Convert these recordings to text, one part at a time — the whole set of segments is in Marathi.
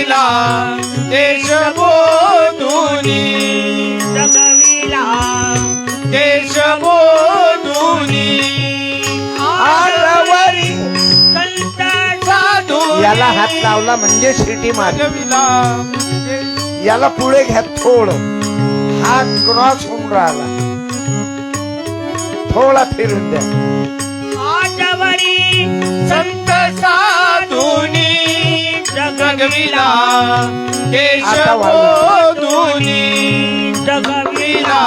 जगविला देश बोधुनी. जगविला देश बोधुनी. आरवरी संत साधू याला हात लावला म्हणजे शिटी मार जगविला याला पुढे घ्या थोडं. हात क्रॉस होऊन राहिला. थोडा फिरून द्या. आजवरी संत जगविला वाजव. बोधुनी जगविला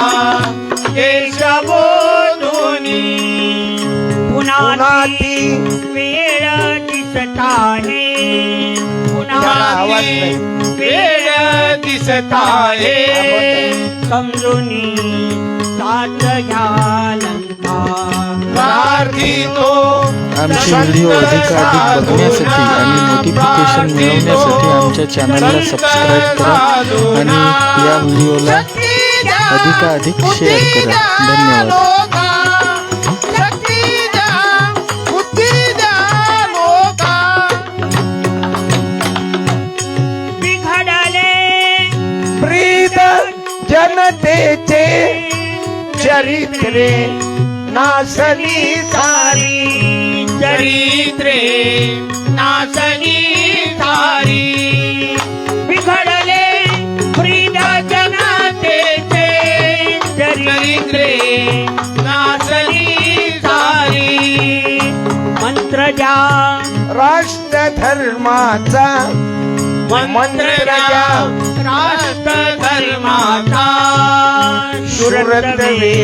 देश बोधुनी पुन्हा ती वेळ दिसत आहे पुन्हा. वेळ दिसत आहे समजुनी साथ घ्यालंता प्रार्थितो आमचे व्हिडिओ अधिकाधिक बघण्यासाठी आणि नोटिफिकेशन मिळवण्यासाठी आमच्या चॅनलला सबस्क्राईब करा आणि या व्हिडिओला अधिकाधिक शेअर करा. धन्यवाद. जनतेचे चरित्रे. नासली सारी चरित्रे नाचनी थारी बिघडले प्रीत जनातेचे चरित्रे नाचनी थारी मंत्र द्या राष्ट्र धर्माचा मंत्र राष्ट्र धर्माचा शुरत्वे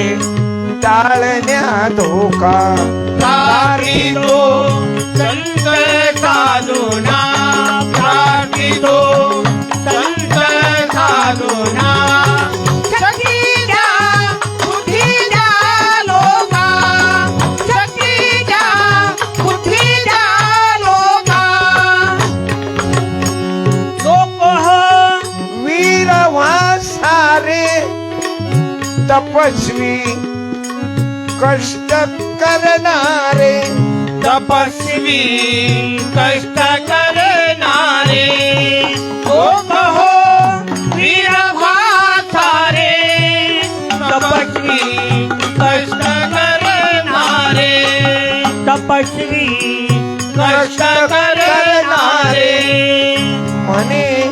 टाळण्या धोका. प्रार्थितो संत साधूना. प्रार्थितो संत साधूना. तपस्वी कष्ट करणारे तपस्वी कष्ट करणारे. हो वीर भासारे तपस्वी कष्ट करणारे. तपस्वी कष्ट करणारे. म्हणे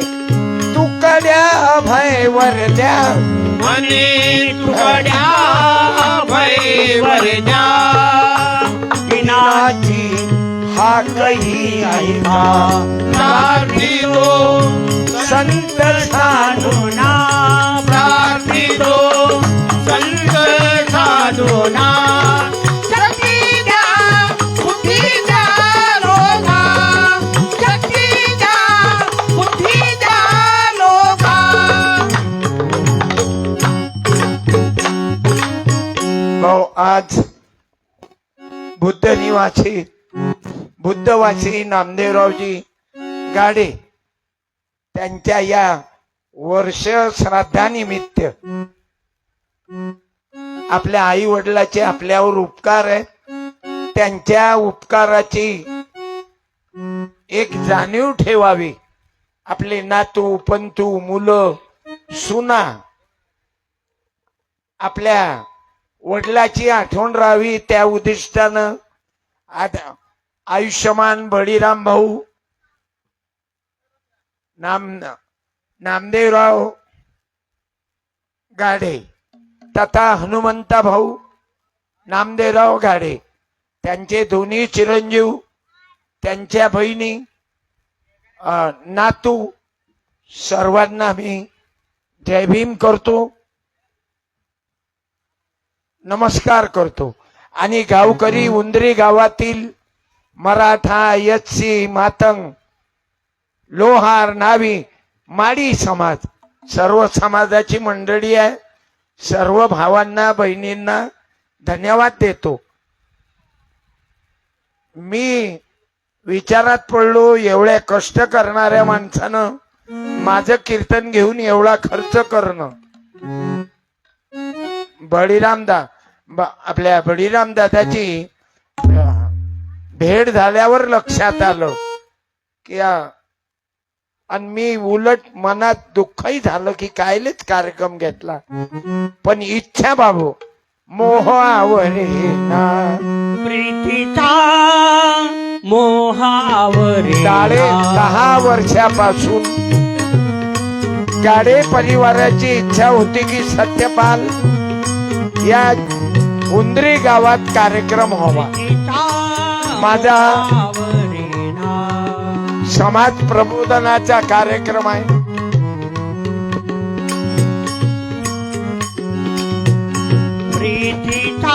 अभय वरद्या. मने तुकड्या अभय वरजा विनाची हा कही ऐका प्रार्थितो संत साधूना. प्रार्थितो संत साधूना. बुद्ध बुद्धवासी नामदेवरावजी गाडे त्यांच्या या वर्ष श्राद्धानिमित्त. आपल्या आई वडिलाचे आपल्यावर उपकार आहेत. त्यांच्या उपकाराची एक जाणीव ठेवावी. आपले नातू पंतू मुलं सुना आपल्या वडिलाची आठवण राहावी त्या उद्दिष्टानं. आता आयुष्यमान बळीराम भाऊ नाम नामदेवराव गाडे तथा हनुमंता भाऊ नामदेवराव गाडे त्यांचे दोन्ही चिरंजीव त्यांच्या बहिणी नातू सर्वांना मी जय भीम करतो नमस्कार करतो. आणि गावकरी उंदरी गावातील मराठा यत्सी मातंग लोहार नावी माडी समाज सर्व समाजाची मंडळी आहे. सर्व भावांना बहिणींना धन्यवाद देतो. मी विचारात पडलो एवढ्या कष्ट करणाऱ्या माणसानं माझं कीर्तन घेऊन एवढा खर्च करणं. बळीरामदा आपल्या बळीराम दादाची भेट झाल्यावर लक्षात आलं की आणि मी उलट मनात दुःखही झालं की कायलेच कार्यक्रम घेतला. पण इच्छा बाबू मोह आवरे ना. प्रीतीचा मोहावरे साडे दहा वर्षापासून गाडे परिवाराची इच्छा होती की सत्यपाल या उंदरी गावात कार्यक्रम व्हावा. माझा- समाज प्रबोधनाचा कार्यक्रम आहे. प्रीतीचा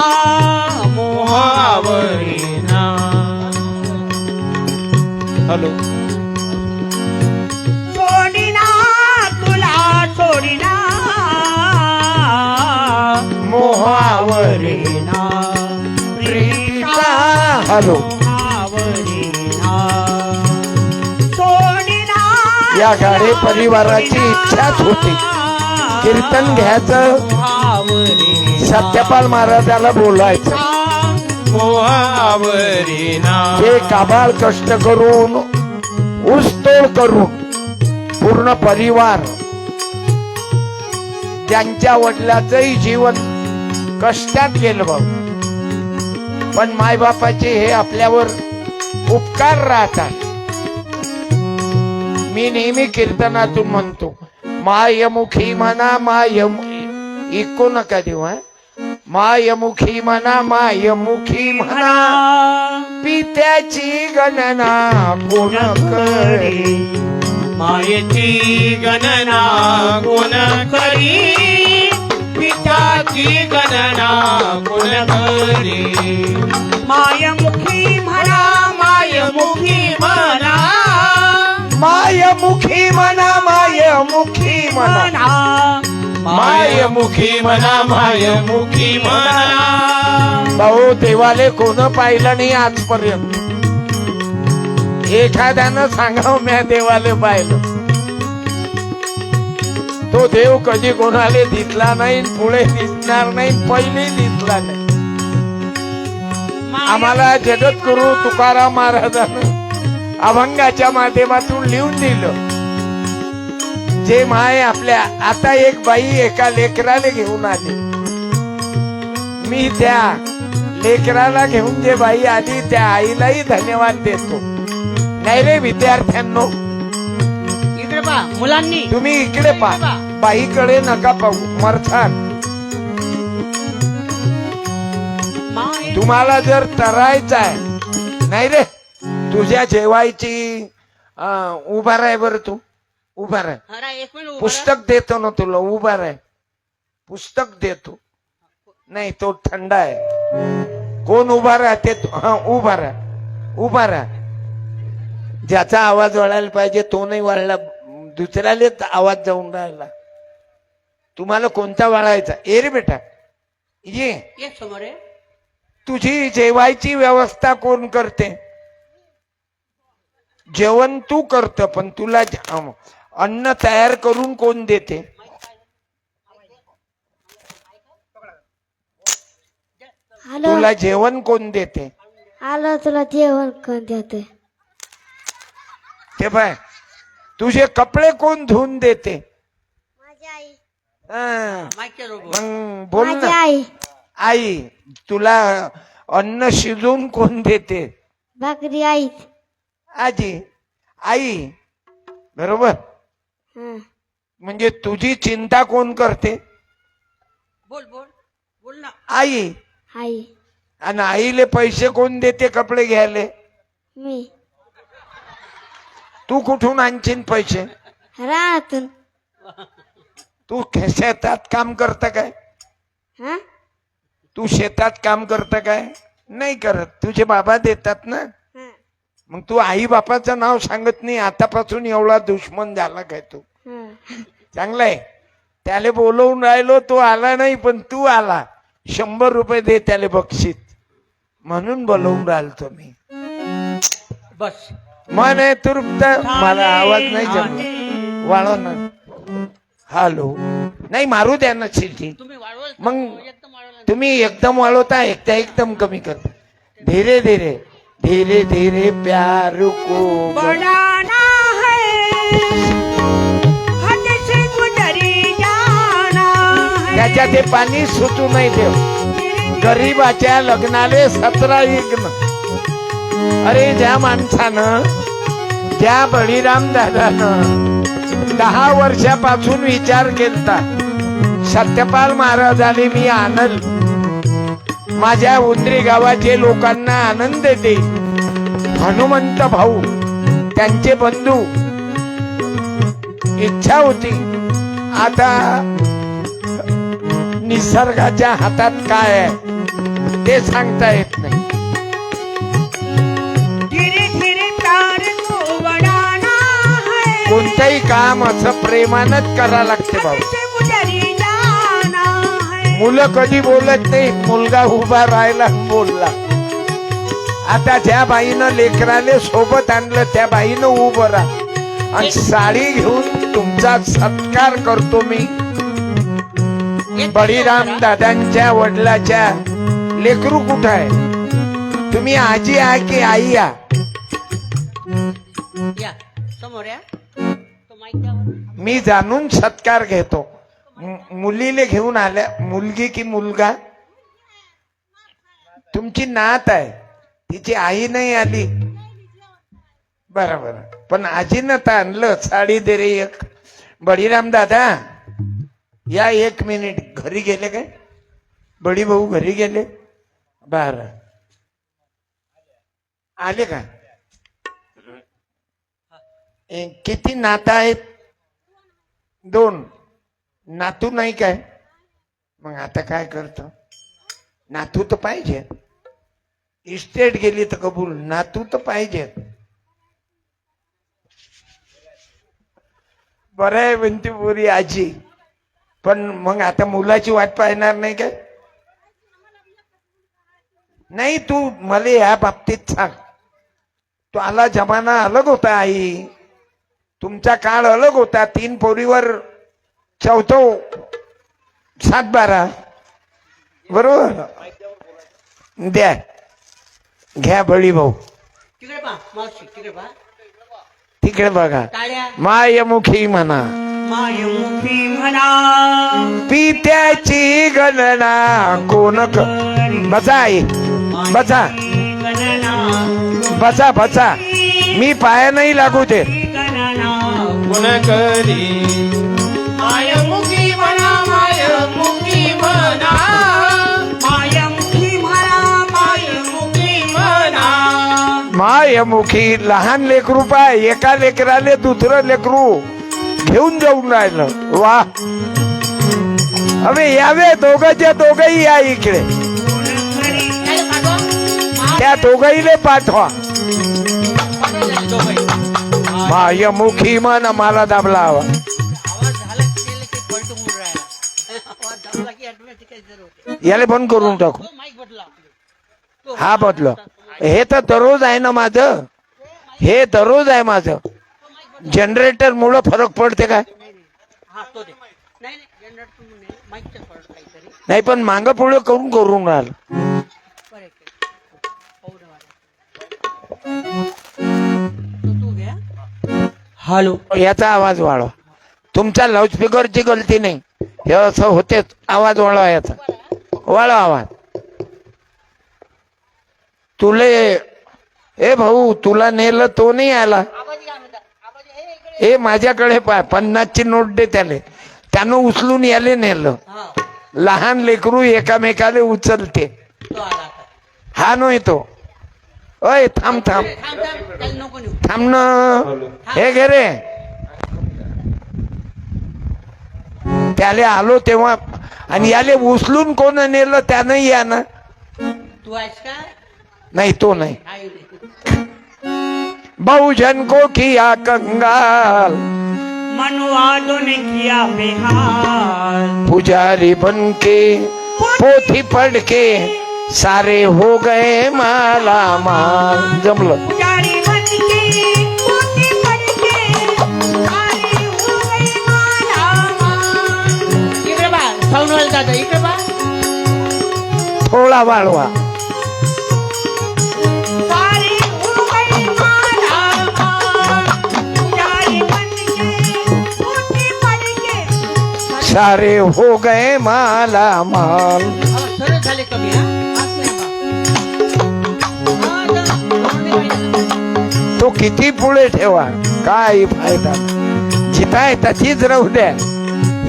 मोहावरेना. हॅलो. मोहावरेना हॅलो. मोहावरेना सोडिना या गाडे परिवाराची इच्छाच होती. कीर्तन घ्यायचं. सत्यपाल महाराजाला बोलायचं. ते काबाळ कष्ट करून ऊसतोड करून पूर्ण परिवार त्यांच्या वडिलाचंही जीवन कष्टात गेलं बघ पण मायबापाचे हे आपल्यावर उपकार राहतात. मी नेहमी कीर्तनातून म्हणतो मायमुखी म्हणा मायम ऐकू नका देवा मायमुखी म्हणा मायमुखी म्हणा पित्याची गणना कोण करी? मायेची गणना कोण करी? पिताची गणना कोण करी? मायमुखी म्हणा मायमुखी म्हणा. मायमुखी म्हणा मायमुखी म्हणा. म्हणा. मायमुखी म्हणा मायमुखी म्हणा. भाऊ देवाले कोण पाहिलं नाही आजपर्यंत? एखाद्यानं सांगाव म्या देवाले पाहिलं. तो देव कधी कोणाले दिसला नाही पुढे दिसणार नाही पहिले दिसला नाही. आम्हाला जगद्गुरु तुकाराम महाराजानं अभंगाच्या माध्यमातून लिहून दिलं. जे माय आपल्या आता एक बाई एका लेकराला घेऊन आली. मी त्या लेकराला घेऊन जे बाई आली त्या आईलाही धन्यवाद देतो. नाही रे विद्यार्थ्यांनो. इकडे पा मुलांनी. तुम्ही इकडे पहा. बाईकडे नका पाहू. मरथान. तुम्हाला जर तरायचं आहे नाही रे तुझ्या जेवायची उभा राह बर तू उभा राह पुस्तक देतो ना तुला उभा राह पुस्तक देतो. नाही तो थंड आहे. कोण उभा राहते तो- हा उभा राह. उभा राह. ज्याचा आवाज वळायला पाहिजे तो नाही वळला. दुसऱ्यालाच आवाज जाऊन राहिला. तुम्हाला कोणता वळायचा ए रे बेटा. ये. समोर आहे तुझी जेवायची व्यवस्था कोण करते? जेवण तू करत पण तुला ज- अन्न तयार करून कोण देते? तुला जेवण कोण देते? आलो तुला जेवण कोण देते? ते पाय. तुझे कपडे कोण धुवून देते? हं, बोल. मग बोल माझी ना. आई. आई तुला अन्न शिजवून कोण देते? भाकरी आई. आजी आई बरोबर? हं. म्हणजे तुझी चिंता कोण करते? बोल बोल. बोल ना. आई. आई. आणि आईले पैसे कोण देते कपडे घ्यायले? मी. तू कुठून आणशील पैसे? रानातून. तू खे- शेतात काम करत काय? हा? तू शेतात काम करत काय? नाही करत. तुझे बाबा देतात ना. हं. मग तू आई बापाचं नाव सांगत नाही आतापासून एवढा दुश्मन झाला काय तू? हं. चांगलाय त्याला बोलवून राहिलो तो आला नाही पण तू आला. शंभर रुपये दे त्याला बक्षीस. म्हणून बोलवून राहिलो मी. बस. मन आहे तृप्त. मला आवाज नाही जमला वाढव ना. हॅलो. नाही मारू द्या ना शिर्जी मग तुम्ही एकदम वाढवता एकदा एकदम कमी करता. धीरे धीरे. धीरे धीरे प्यार को त्याच्या ते पाणी सुटू नाही देव. गरीबाच्या लग्नाले सतरा एक अरे ज्या माणसानं त्या बळीराम दादानं दहा वर्षापासून विचार केलता. सत्यपाल महाराजाने मी आनंद माझ्या उंदरी गावाचे लोकांना आनंद दे हनुमंत भाऊ त्यांचे बंधू इच्छा होती. आता निसर्गाच्या हातात काय आहे ते सांगता येत नाही. कोणतंही काम असं प्रेमानच करा लागते भाऊ मुलं कधी बोलत नाही मुलगा उभा राहायला बोलला. आता त्या बाईनं लेकराले सोबत आणलं त्या बाईनं उभं राहा. आणि साडी घेऊन तुमचा सत्कार करतो मी. बळीराम दादांच्या वडिलाच्या लेकरू कुठं आहे? तुम्ही आजी आहे की आई या समोर या. मी जाणून सत्कार घेतो. मुलीले घेऊन आल्या मुलगी की मुलगा? तुमची नात आहे. तिची आई नाही आली. बरं बरं पण आजीनं तर आणलं साडी दे रे एक. बळीराम दादा या एक मिनिट. घरी गेले काय? बडी भाऊ घरी गेले? बर. आले का? Eh, किती नात आहेत? दोन. नातू नाही काय? मग आता काय करतो? नातू तर पाहिजे इस्टेट गेली तर कबूल. नातू तर पाहिजे बरं आहे म्हणते पोरी आजी. पण मग आता मुलाची वाट पाहणार नाही काय? नाही तू मला या बाबतीत सांग. तो आला जमाना अलग होता आई. तुमचा काळ अलग होता. तीन पोरीवर चौथो सात बारा. बरोबर? द्या. घ्या बळी भाऊ. तिकडे पहा मावशी तिकडे पहा. तिकडे बघा. टाळ्या. मायमुखी म्हणा. मायमुखी म्हणा. पित्याची गणना कोण क बसा आई. बसा. गणना बसा बसा. मी पाया नाही लागू दे गुण करी। मायमुखी म्हणा मायमुखी म्हणा। मायमुखी म्हणा मायमुखी म्हणा। मायमुखी लहान लेकरू पाय एका लेकराले दुसरं लेकरू घेऊन जाऊन राहिलं. वा. अबे यावे दोघंच्या दोघही या इकडे. त्या दोघहीले पाठवा. मायमुखी मन मला होते. याला बंद करून टाकू. हा बदल. हे तर दररोज आहे ना माझं. हे दररोज आहे माझं. जनरेटर मुळे फरक पडते काय? नाही नाही पण मांग पुढे करून करून राहिलं? हॅलो. याचा आवाज वाढवा. तुमच्या लाऊडस्पीकरची गलती नाही. हे असं होतेच आवाज वाढवा याचा. वाढवा आवाज. तुले ए भाऊ तुला नेलं तो नाही आला. हे माझ्याकडे पाय पन्नासची नोट दे त्याले. त्यानं उचलून याले नेलं. लहान लेकरू एकामेकाले उचलते. हा नाही तो. अय थांब थांब ए, थांब थांब त्याला नको नेऊ थांब ना हे घे त्याले आलो तेव्हा आणि याले उचलून कोण नेलं त्यानं या ना तू आहेस का नाही तो नाही. बहुजन को किया कंगाल. मनवादों ने किया बेहाल पुजारी बन के पोथी पढ़ के सारे हो गए माला माल जमलं पुजारी बन के पोथी पढ़ के सारी तो किती पुढे ठेवा? काय फायदा? जिथं आहे तशीच राहू द्या.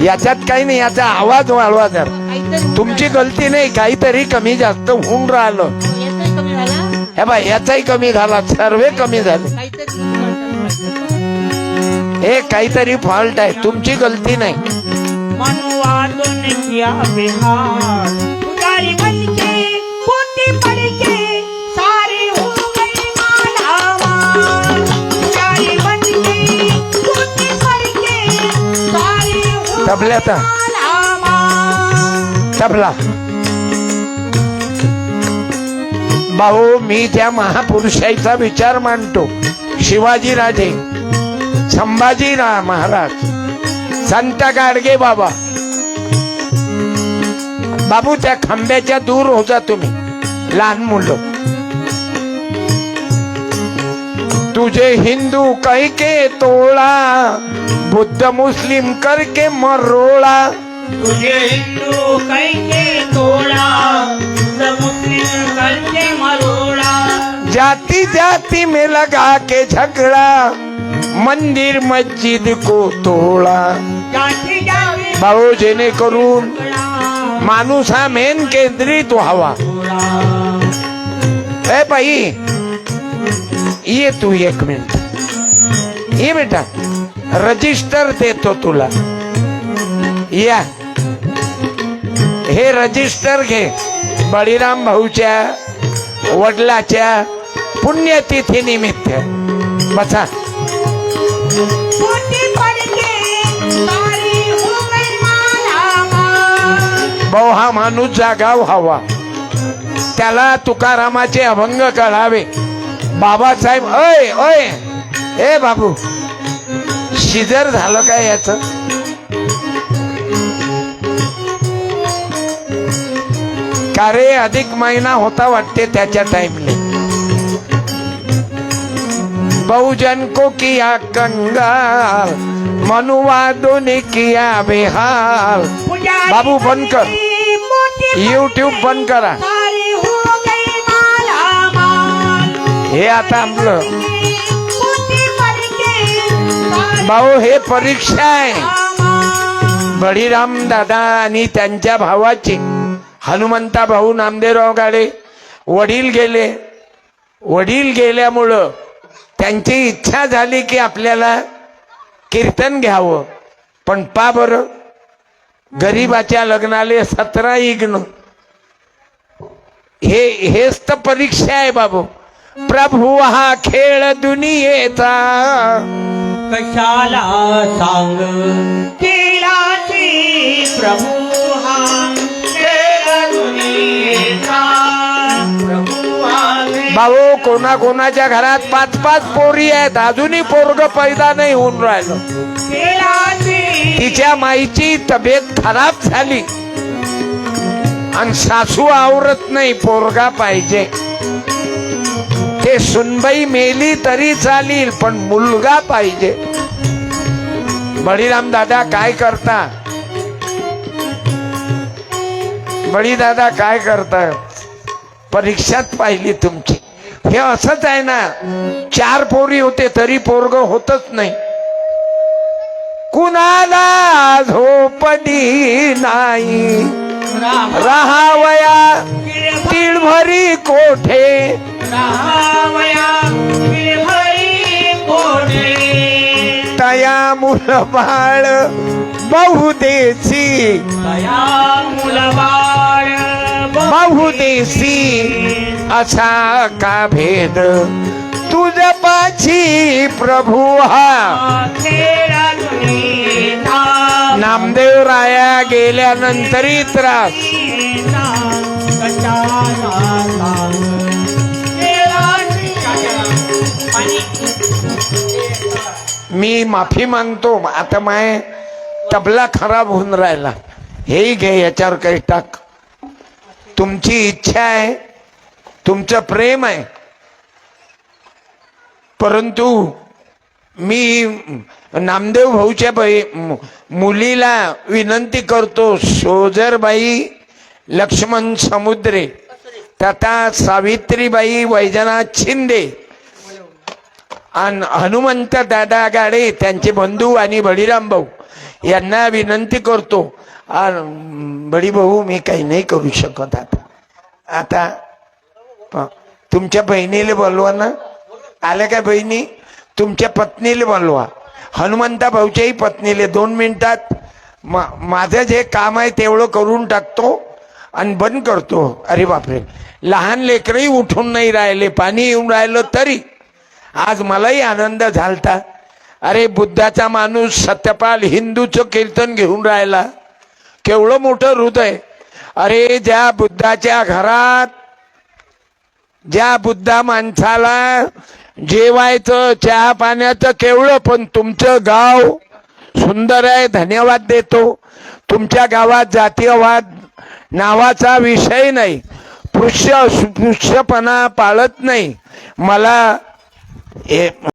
याच्यात काही नाही याचा आवाज वाढवा जर. तुमची गलती नाही काहीतरी कमी जास्त होऊन राहिलं. येतंय कमी झाला? हे बा याचाही कमी झाला सर्व कमी झाले. हे काहीतरी फॉल्ट आहे तुमची गलती नाही. सारी हो तबल्याचा तबला भाऊ मी त्या महापुरुषाचा विचार मांडतो. शिवाजी राजे संभाजी रा महाराज संत गाडगे बाबा. बाबू त्या खांब्याच्या दूर होता तुम्ही लहान मुलं. तुझे हिंदू कैके तोळा बुद्ध मुस्लिम करके मरोड़ा। तुझे हिंदू कैसे तोड़ा। तुझे मुस्लिम करके मरोड़ा। जाति जाति में लगा के झगड़ा। मंदिर मस्जिद को तोड़ा। भाऊ जेणेकरून तोड़ा माणूस हा मेन केंद्रित व्हावा ए बाई ये तू एक मिनट। ये बेटा रजिस्टर देतो तुला. या. हे रजिस्टर घे. बळीराम भाऊच्या वडिलाच्या पुण्यतिथी निमित्त. बसा. भाऊ हा माणूस जागा व्हावा त्याला तुकारामाचे अभंग कळावे. बाबासाहेब अय अय ए बाबू शिजर झालं काय याच? का रे अधिक महिना होता वाटते त्याच्या टाइमले बहुजन को किया कंगाल मनुवादों ने किया बेहाल. बाबू, बंद कर. युट्यूब बंद करा. हो हे आता आपलं भाऊ हे परीक्षा आहे. बळीराम दादा आणि त्यांच्या भावाची हनुमंता भाऊ नामदेवराव गाडे वडील गेले. वडील गेल्यामुळं त्यांची इच्छा झाली की आपल्याला कीर्तन घ्यावं. पण पा बरं गरीबाच्या लग्नाले सतरा इग्न. हे हेच तर परीक्षा आहे बाबू. प्रभू हा खेळ दुनियेचा. कशाला सांग. केलाची प्रभू हा. खेळ दुनियेचा. प्रभू हा. भाऊ कोणा कोणाच्या घरात पाच पाच पोरी आहेत. अजूनही पोरग पैदा नाही होऊन राहिलं. तिच्या माईची तब्येत खराब झाली. आणि सासू आवरत नाही पोरगा पाहिजे. सुनबाई मेली तरी चालील पण मुलगा पाहिजे. बळीराम दादा काय करता? बळी दादा काय करता? परीक्षात पाहिली तुमची. हे असंच आहे ना चार पोरी होते तरी पोरग होतच नाही. कुणाला झोपडी नाही? राहावया तिळभरी कोठे. तया मुल बाळ बहुदेशी बहुदेशी असा का भेद? तुझ पाची प्रभू हा. नामदेव राया गेल्यानंतरही त्रास। मी माफी मागतो आता माय तबला खराब होऊन राहिला. हेही घे याच्यावर काही टाक. तुमची इच्छा आहे तुमचं प्रेम आहे. परंतु मी नामदेव भाऊच्या बाई मु- मुलीला विनंती करतो सोजरबाई लक्ष्मण समुद्रे तथा सावित्रीबाई वैजनाथ शिंदे आणि हनुमंत दादा गाडे त्यांचे बंधू आणि बळीराम भाऊ यांना विनंती करतो. आणि बडी भाऊ मी काही नाही करू शकत आता. आता प- तुमच्या बहिणीला बोलवा ना. आल्या काय बहिणी? तुमच्या पत्नीला बोलवा. हनुमंता भाऊच्याही पत्नीले दोन मिनिटात. मा- माझं जे काम आहे तेवढं करून टाकतो आणि बंद करतो. अरे बापरे. लहान लेकरही उठून नाही राहिले पाणी येऊन राहिलं तरी. आज मलाही आनंद झालता. अरे बुद्धाचा माणूस सत्यपाल हिंदूचं कीर्तन घेऊन राहिला. केवढं मोठं हृदय. अरे ज्या बुद्धाच्या घरात ज्या बुद्धा माणसाला जेवायचं चहा पाण्याचं केवढं पण तुमचं गाव सुंदर आहे धन्यवाद देतो. तुमच्या गावात जातीयवाद नावाचा विषय नाही. पृष्य पृष्यपणा पाळत नाही. मला हे